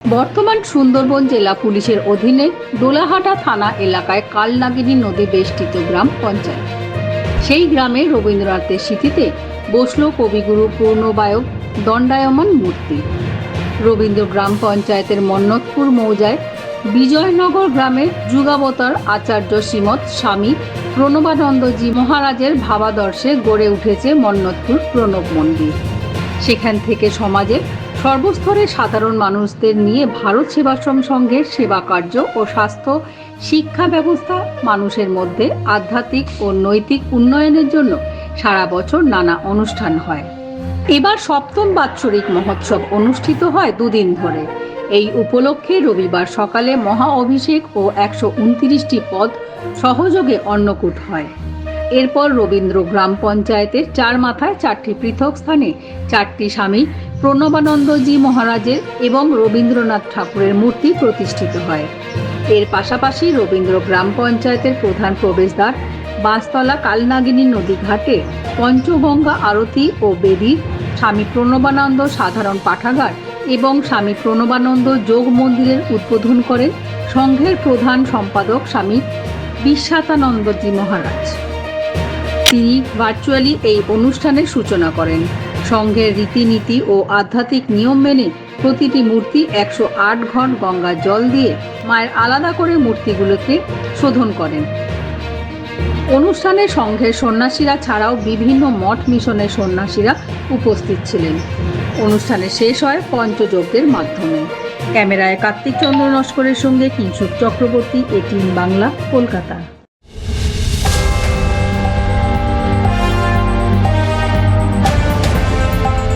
বর্তমান সুন্দরবন জেলা পুলিশের অধীনে দোলাহাটা থানা এলাকায় কালনাগিনী নদী বেষ্টিত গ্রাম পঞ্চায়েত। সেই গ্রামে রবীন্দ্রনাথের স্মৃতিতে বসল কবিগুরু পূর্ণবায়ক দণ্ডায়মান মূর্তি। রবীন্দ্র গ্রাম পঞ্চায়েতের মন্নতপুর মৌজায় বিজয়নগর গ্রামের যুগাবতার আচার্য শ্রীমৎ স্বামী প্রণবানন্দজি মহারাজের ভাবাদর্শে গড়ে উঠেছে মন্নতপুর প্রণব মন্দির। সেখান থেকে সমাজের সর্বস্তরের সাধারণ মানুষদের নিয়ে ভারত সেবাশ্রম সংঘের সেবা কার্য ও স্বাস্থ্য শিক্ষা ব্যবস্থা মানুষের মধ্যে আধ্যাত্মিক ও নৈতিক উন্নয়নের জন্য সারা বছর নানা অনুষ্ঠান হয়। এবার সপ্তম বাৎসরিক মহোৎসব অনুষ্ঠিত হয় দুদিন ধরে। এই উপলক্ষে রবিবার সকালে মহা অভিষেক ও একশো উনত্রিশটি পদ সহযোগে অন্নকূট হয়। এরপর রবীন্দ্র গ্রাম পঞ্চায়েতের চার মাথায় চারটি পৃথক স্থানে চারটি স্বামী প্রণবানন্দজি মহারাজের এবং রবীন্দ্রনাথ ঠাকুরের মূর্তি প্রতিষ্ঠিত হয়। এর পাশাপাশি রবীন্দ্র গ্রাম পঞ্চায়েতের প্রধান প্রবেশদ্বার, বাঁশতলা কালনাগিনী নদী ঘাটে পঞ্চগঙ্গা আরতি ও বেদির স্বামী প্রণবানন্দ সাধারণ পাঠাগার এবং স্বামী প্রণবানন্দ যোগ মন্দিরের উদ্বোধন করেন সংঘের প্রধান সম্পাদক স্বামী বিশ্বাতানন্দজি মহারাজ। তিনি ভার্চুয়ালি এই অনুষ্ঠানের সূচনা করেন। সংঘের রীতিনীতি ও আধ্যাত্মিক নিয়ম মেনে প্রতিটি মূর্তি একশো আট ঘন গঙ্গার জল দিয়ে মায়ের আলাদা করে মূর্তিগুলোকে শোধন করেন। অনুষ্ঠানে সংঘের সন্ন্যাসীরা ছাড়াও বিভিন্ন মঠ মিশনের সন্ন্যাসীরা উপস্থিত ছিলেন। অনুষ্ঠানে শেষ হয় পঞ্চযজ্ঞের মাধ্যমে। ক্যামেরায় কার্তিক চন্দ্র নস্করের সঙ্গে কিংসুক চক্রবর্তী, এটিএন বাংলা, কলকাতা।